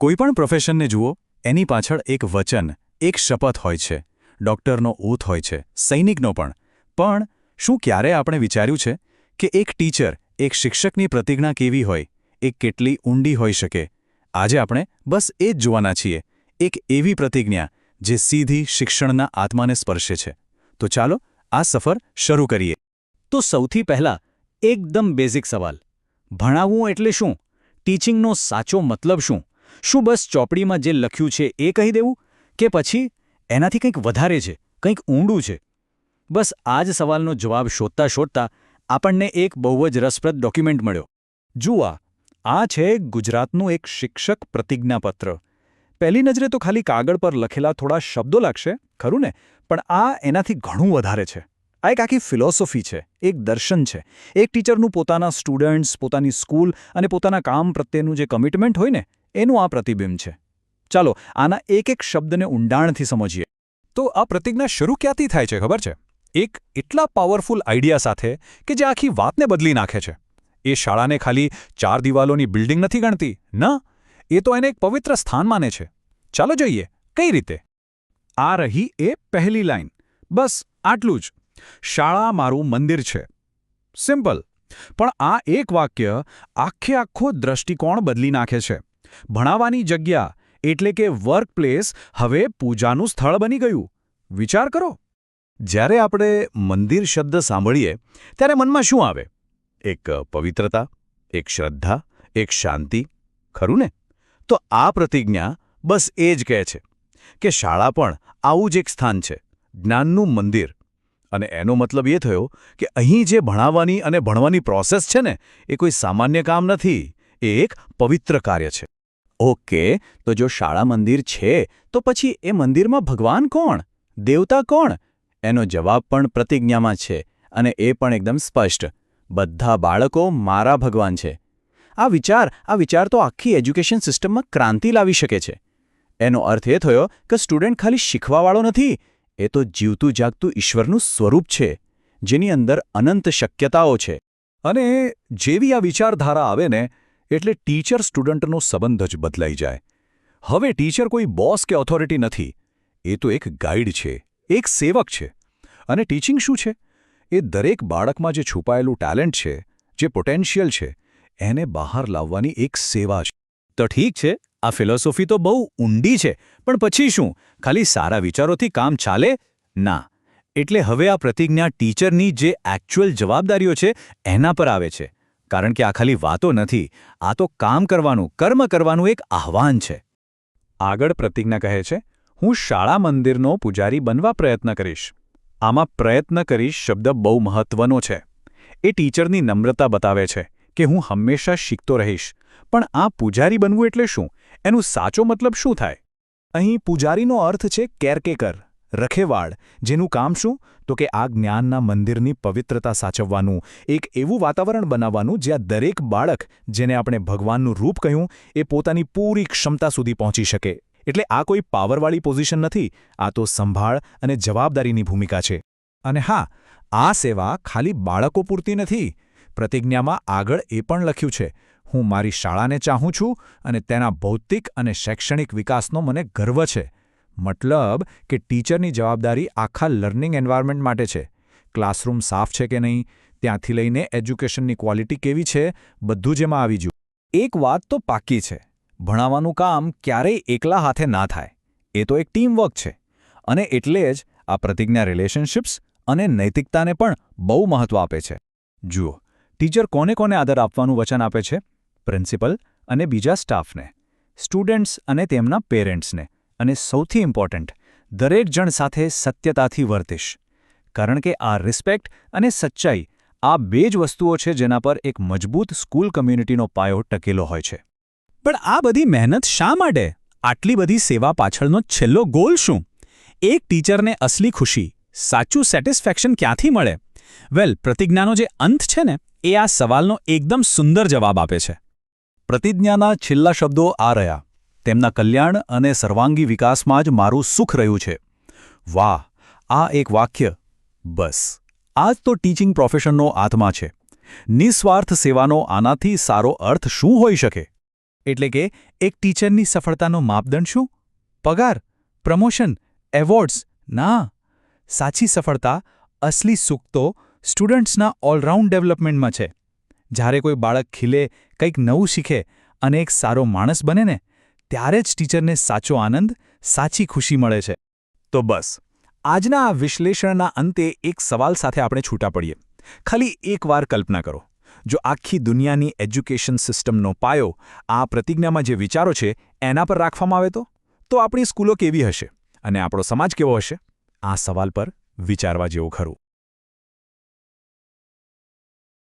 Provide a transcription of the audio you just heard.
કોઈપણ પ્રોફેશનને જુઓ, એની પાછળ એક વચન, એક શપથ હોય છે. ડૉક્ટરનો ઓથ હોય છે, સૈનિકનો પણ. પણ શું ક્યારે આપણે વિચાર્યું છે કે એક ટીચર, એક શિક્ષકની પ્રતિજ્ઞા કેવી હોય, એ કેટલી ઊંડી હોઈ શકે? આજે આપણે બસ એ જ જોવાના છીએ, એક એવી પ્રતિજ્ઞા જે સીધી શિક્ષણના આત્માને સ્પર્શે છે. તો ચાલો આ સફર શરૂ કરીએ. તો સૌથી પહેલા એકદમ બેઝિક સવાલ. ભણાવવું એટલે શું? ટીચિંગનો સાચો મતલબ શું? શું બસ ચોપડીમાં જે લખ્યું છે એ કહી દેવું? કે પછી એનાથી કંઈક વધારે છે, કંઈક ઊંડું છે? બસ આ જ સવાલનો જવાબ શોધતા શોધતા આપણને એક બહુ જ રસપ્રદ ડોક્યુમેન્ટ મળ્યો. જુઓ આ છે ગુજરાતનું એક શિક્ષક પ્રતિજ્ઞાપત્ર. પહેલી નજરે તો ખાલી કાગળ પર લખેલા થોડા શબ્દો લાગશે, ખરું ને? પણ આ એનાથી ઘણું વધારે છે. આ એક આખી ફિલોસોફી છે, એક દર્શન છે. એક ટીચરનું પોતાના સ્ટુડન્ટ્સ, પોતાની સ્કૂલ અને પોતાના કામ પ્રત્યેનું જે કમિટમેન્ટ હોય ને એનું આ પ્રતિબિંબ છે. ચાલો, આના એક એક શબ્દને ઊંડાણથી સમજીએ. તો આ પ્રતિજ્ઞા શરૂ ક્યાંથી થાય છે ખબર છે? એક એટલા પાવરફુલ આઈડિયા સાથે કે જે આખી વાતને બદલી નાખે છે. એ શાળાને ખાલી ચાર દિવાલોની બિલ્ડિંગ નથી ગણતી, ના. એ તો એને એક પવિત્ર સ્થાન માને છે. ચાલો જોઈએ, કઈ રીતે? આ રહી એ પહેલી લાઈન. બસ, આટલું જ. શાળા મારું મંદિર છે. સિમ્પલ. પણ આ એક વાક્ય આખે આખો દ્રષ્ટિકોણ બદલી નાખે છે. ભણાવવાની જગ્યા એટલે કે વર્કપ્લેસ હવે પૂજાનું સ્થળ બની ગયું. વિચાર કરો. જ્યારે આપણે મંદિર શબ્દ સાંભળીએ, ત્યારે મનમાં શું આવે? એક પવિત્રતા, એક શ્રદ્ધા, એક શાંતિ, ખરું ને? તો આ પ્રતિજ્ઞા બસ એ જ કહે છે કે શાળા પણ આવું જ એક સ્થાન છે, જ્ઞાનનું મંદિર. અને એનો મતલબ એ થયો કે અહીં જે ભણાવવાની અને ભણવાની પ્રોસેસ છે ને, એ કોઈ સામાન્ય કામ નથી, એ એક પવિત્ર કાર્ય છે. ઓકે, તો જો શાળા મંદિર છે, તો પછી એ મંદિરમાં ભગવાન કોણ? દેવતા કોણ? એનો જવાબ પણ પ્રતિજ્ઞામાં છે અને એ પણ એકદમ સ્પષ્ટ. બધા બાળકો મારા ભગવાન છે. આ વિચાર આ વિચાર તો આખી એજ્યુકેશન સિસ્ટમમાં ક્રાંતિ લાવી શકે છે. એનો અર્થ એ થયો કે સ્ટુડન્ટ ખાલી શીખવાવાળો નથી, એ તો જીવતું જાગતું ઈશ્વરનું સ્વરૂપ છે, જેની અંદર અનંત શક્યતાઓ છે. અને જેવી આ વિચારધારા આવે ને એટલે ટીચર સ્ટુડન્ટનો સંબંધ જ બદલાઈ જાય. હવે ટીચર કોઈ બોસ કે ઓથોરિટી નથી. એ તો એક ગાઈડ છે, એક સેવક છે. અને ટીચિંગ શું છે? એ દરેક બાળકમાં જે છુપાયેલું ટેલેન્ટ છે, જે પોટેન્શિયલ છે, એને બહાર લાવવાની એક સેવા છે. તો ઠીક છે, આ ફિલોસોફી તો બહુ ઊંડી છે, પણ પછી શું? ખાલી સારા વિચારોથી કામ ચાલે? ના. એટલે હવે આ પ્રતિજ્ઞા ટીચરની જે એકચ્યુઅલ જવાબદારીઓ છે, એના પર આવે છે. કારણ કે આ ખાલી વાતો નથી, આ તો કામ કરવાનું, કર્મ કરવાનું એક આહ્વાન છે. આગળ પ્રતિજ્ઞા કહે છે, હું શાળા મંદિરનો પૂજારી બનવા પ્રયત્ન કરીશ. આમાં પ્રયત્ન કરીશ શબ્દ બહુ મહત્વનો છે. એ ટીચરની નમ્રતા બતાવે છે કે હું હંમેશા શીખતો રહીશ, પણ આ પૂજારી બનવું એટલે શું? એનું સાચો મતલબ શું થાય? અહીં પૂજારીનો અર્થ છે કેરકેકર. રખેવાળ, જેનું કામ શું? તો કે આ જ્ઞાનના મંદિરની પવિત્રતા સાચવવાનું, એક એવું વાતાવરણ બનાવવાનું જ્યાં દરેક બાળક, જેને આપણે ભગવાનનું રૂપ કહ્યું, એ પોતાની પૂરી ક્ષમતા સુધી પહોંચી શકે. એટલે આ કોઈ પાવરવાળી પોઝિશન નથી, આ તો સંભાળ અને જવાબદારીની ભૂમિકા છે. અને હા, આ સેવા ખાલી બાળકો પૂરતી નથી. પ્રતિજ્ઞામાં આગળ એ પણ લખ્યું છે, હું મારી શાળાને ચાહું છું અને તેના ભૌતિક અને શૈક્ષણિક વિકાસનો મને ગર્વ છે. મતલબ કે ટીચરની જવાબદારી આખા લર્નિંગ એન્વાયરમેન્ટ માટે છે. ક્લાસરૂમ સાફ છે કે નહીં? ત્યાંથી લઈને એજ્યુકેશનની ક્વોલિટી કેવી છે? બધું જ એમાં આવી ગયું. એક વાત તો પાકી છે. ભણાવવાનું કામ ક્યારેય એકલા હાથે ના થાય. એ તો એક ટીમવર્ક છે. અને એટલે જ આ પ્રતિજ્ઞા રિલેશનશિપ્સ અને નૈતિકતાને પણ બહુ મહત્વ આપે છે. જુઓ, ટીચર કોને કોને આદર આપવાનું વચન આપે છે? પ્રિન્સિપલ અને બીજા સ્ટાફને. સ્ટુડન્ટ્સ અને તેમના પેરેન્ટ્સને. અને સૌથી ઇમ્પોર્ટન્ટ દરેક જણ સાથે સત્યતાથી વર્તીશ. કારણ કે આ રિસ્પેક્ટ અને સચ્ચાઈ, આ બે જ વસ્તુઓ છે જેના પર એક મજબૂત સ્કૂલ કમ્યુનિટીનો પાયો ટકેલો હોય છે. પણ આ બધી મહેનત શા માટે? આટલી બધી સેવા પાછળનો છેલ્લો ગોલ શું? એક ટીચરને અસલી ખુશી, સાચું સેટિસ્ફેક્શન ક્યાંથી મળે? વેલ પ્રતિજ્ઞાનો જે અંત છે ને, એ આ સવાલનો એકદમ સુંદર જવાબ આપે છે. પ્રતિજ્ઞાના છેલ્લા શબ્દો આ રહ્યા. તેમના કલ્યાણ અને સર્વાંગી વિકાસમાં જ મારું સુખ રહ્યું છે. વાહ, આ એક વાક્ય. બસ. આ તો ટીચિંગ પ્રોફેશનનો આત્મા છે. નિસ્વાર્થ સેવાનો આનાથી સારો અર્થ શું હોઈ શકે? એટલે કે, એક ટીચરની સફળતાનો માપદંડ શું? પગાર? પ્રમોશન? એવોર્ડ્સ? ના. સાચી સફળતા, અસલી સુખ તો સ્ટુડન્ટ્સના ઓલરાઉન્ડ ડેવલપમેન્ટમાં છે. જ્યારે કોઈ બાળક ખીલે, કંઈક નવું શીખે અને એક સારો માણસ બને ને ત્યારે જ ટીચરને સાચો આનંદ, સાચી ખુશી મળે છે. તો બસ, આજના આ વિશ્લેષણના અંતે એક સવાલ સાથે આપણે છૂટા પડીએ. ખાલી એકવાર કલ્પના કરો. જો આખી દુનિયાની એજ્યુકેશન સિસ્ટમનો પાયો આ પ્રતિજ્ઞામાં જે વિચારો છે, એના પર રાખવામાં આવે તો? તો આપણી સ્કૂલો કેવી હશે? અને આપણો સમાજ કેવો હશે? આ સવાલ પર વિચારવા જેવું ખરું.